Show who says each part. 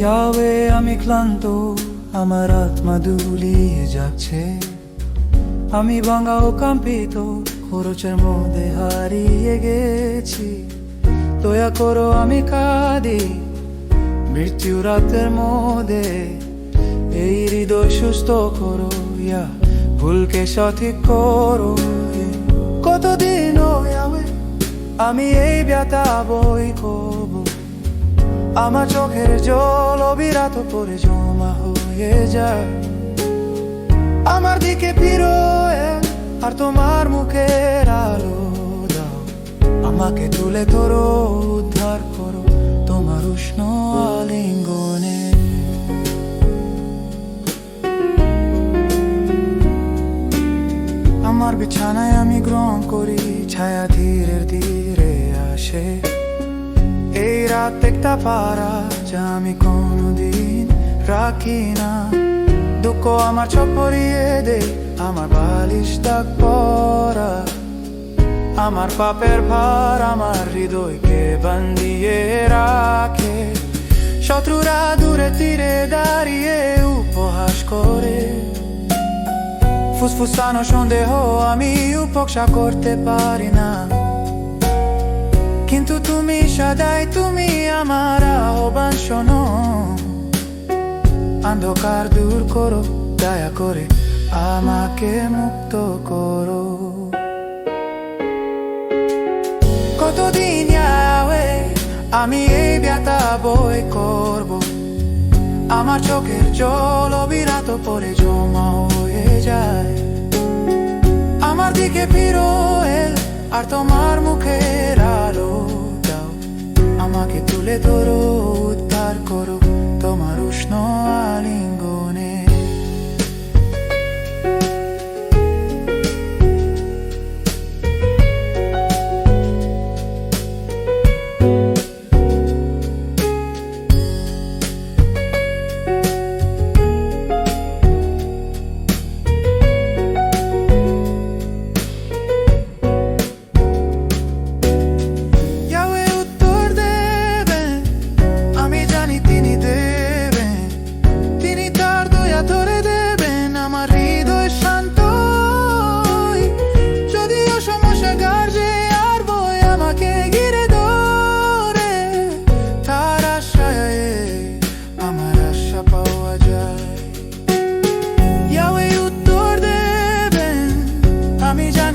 Speaker 1: ইয়াবে আমি ক্লান্ত, আমার আত্মা দুলিয়ে যাচ্ছে। আমি ভাঙা ও কম্পিত খরচের মধ্যে হারিয়ে গেছি। দয়া করো আমি কাঁদি, মৃত্যু রাতের মধ্যে। এই হৃদয় সুস্থ করো, ইয়া ভুলকে সঠিক করো কতদিন আমি এই ব্যথা বই করব আমার চোখের জল অবিরাত করে জমা হয়ে যায়। আমার দিকে ফিরো আর তোমার মুখের আলো দাও। আমাকে তুলে ধরো, উদ্ধার করো তোমার উষ্ণ আলিঙ্গনে। আমার বিছানায় আমি গ্রহণ করি ছায়া ধীরে ধীরে। এই রাত একটা পারা যা আমি কোনোদিন রাখি না। দুঃখ আমার চোখ দে, আমার বালিশ দাগ পরা। আমার পাপের ভার আমার হৃদয়কে বান্ধিয়ে রাখে। শত্রুরা দূরে তীরে দাঁড়িয়ে উপহাস করে। ফুসফুসানো সন্দেহ আমি উপেক্ষা করতে পারি না। কিন্তু তুমি সদাই তুমি আমার আহ্বান শোনো। অন্ধকার দূর করো, দয়া করে আমাকে মুক্ত করো। কতদিন আমি এই ব্যথা বই করব? আমার চোখের জল অবিরাত পরে জমা হয়ে যায়। আমার দিকে ফিরো আর তোমার আলো দাও আমাকে তুলে ধরো। mami ya